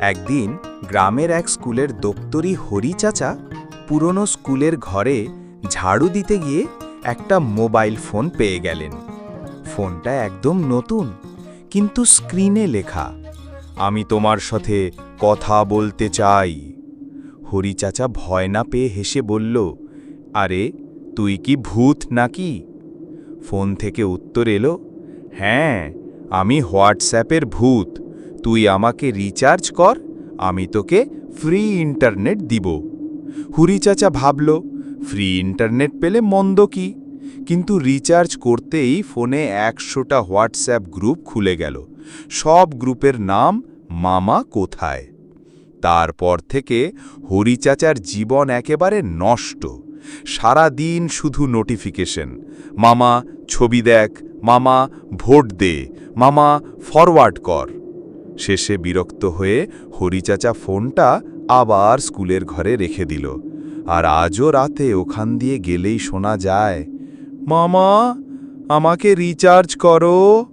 একদিন গ্রামের এক স্কুলের দপ্তরি হরি চাচা পুরনো স্কুলের ঘরে ঝাড়ু দিতে গিয়ে একটা মোবাইল ফোন পেয়ে গেলেন। ফোনটা একদম নতুন, কিন্তু স্ক্রিনে লেখা, আমি তোমার সাথে কথা বলতে চাই। হরি চাচা ভয় না পেয়ে হেসে বলল, আরে, তুই কি ভূত নাকি? ফোন থেকে উত্তর এলো হ্যাঁ আমি হোয়াটসঅ্যাপের ভূত। তুই আমাকে রিচার্জ কর, আমি তোকে ফ্রি ইন্টারনেট দিব। হুরি চাচা ভাবল ফ্রি ইন্টারনেট পেলে মন্দ কি? কিন্তু রিচার্জ করতেই ফোনে একশোটা হোয়াটসঅ্যাপ গ্রুপ খুলে গেল। সব গ্রুপের নাম, মামা কোথায়? তারপর থেকে হরি চাচার জীবন একেবারে নষ্ট। সারা দিন শুধু নোটিফিকেশন মামা ছবি দেখ, মামা ভোট দে, মামা ফরওয়ার্ড কর। শেষে বিরক্ত হয়ে হরিচাচা ফোনটা আবার স্কুলের ঘরে রেখে দিল। আর আজও রাতে ওখান দিয়ে গেলেই শোনা যায়, মামা, আমাকে রিচার্জ করো।